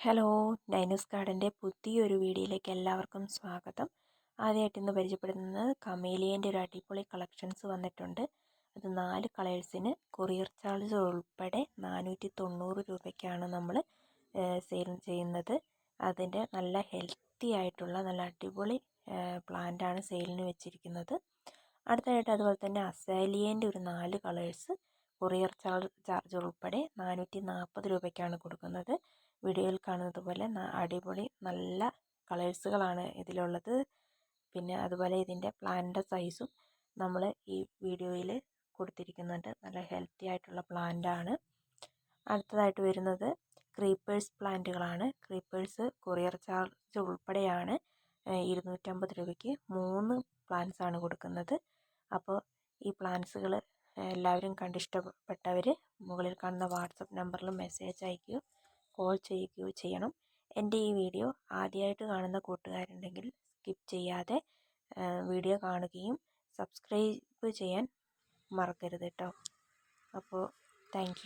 Hello Dino's ഗാർഡന്റെ പുതിയൊരു വീഡിയോയിലേക്ക് എല്ലാവർക്കും സ്വാഗതം. ആദ്യമായിട്ട് ഇന്ന് പരിചയപ്പെടുന്നത് കമേലിയന്റെ ഒരു അടിപൊളി കളക്ഷൻസ് വന്നിട്ടുണ്ട്. അത് നാല് കളേഴ്സിന് കൊറിയർ ചാർജ് ഉൾപ്പെടെ നാനൂറ്റി തൊണ്ണൂറ് രൂപയ്ക്കാണ് നമ്മൾ സെയിൽ ചെയ്യുന്നത്. അതിന്റെ നല്ല ഹെൽത്തി ആയിട്ടുള്ള നല്ല അടിപൊളി പ്ലാന്റാണ് സെയിലിന് വെച്ചിരിക്കുന്നത്. അടുത്തതായിട്ട് അതുപോലെ തന്നെ അസാലിയന്റെ ഒരു നാല് കളേഴ്സ് കൊറിയർ ചാർജ് ചാർജ് ഉൾപ്പെടെ നാനൂറ്റി നാൽപ്പത് രൂപയ്ക്കാണ് കൊടുക്കുന്നത്. വീഡിയോയിൽ കാണുന്നത് പോലെ അടിപൊളി നല്ല കളേഴ്സുകളാണ് ഇതിലുള്ളത്. പിന്നെ അതുപോലെ ഇതിന്റെ പ്ലാന്റിന്റെ സൈസും നമ്മൾ ഈ വീഡിയോയിൽ കൊടുത്തിരിക്കുന്നുണ്ട്. നല്ല ഹെൽത്തി ആയിട്ടുള്ള പ്ലാന്റാണ്. അടുത്തതായിട്ട് വരുന്നത് ക്രീപ്പേഴ്സ് പ്ലാന്റുകളാണ്. ക്രീപ്പേഴ്സ് കൊറിയർ ചാർജ് ഉൾപ്പെടെയാണ് ഇരുന്നൂറ്റമ്പത് രൂപയ്ക്ക് മൂന്ന് പ്ലാന്റ്സ് ആണ് കൊടുക്കുന്നത്. അപ്പോൾ ഈ പ്ലാന്റ്സുകൾ എല്ലാവരും കണ്ടിഷ്ടപ്പെട്ടവർ മുകളിൽ കാണുന്ന വാട്സപ്പ് നമ്പറിൽ മെസ്സേജ് അയയ്ക്കുകയോ കോൾ ചെയ്യുകയോ ചെയ്യണം. എന്റെ ഈ വീഡിയോ ആദ്യമായിട്ട് കാണുന്ന കൂട്ടുകാരുണ്ടെങ്കിൽ സ്കിപ്പ് ചെയ്യാതെ വീഡിയോ കാണുകയും സബ്സ്ക്രൈബ് ചെയ്യാൻ മറക്കരുത് കേട്ടോ അപ്പോൾ താങ്ക്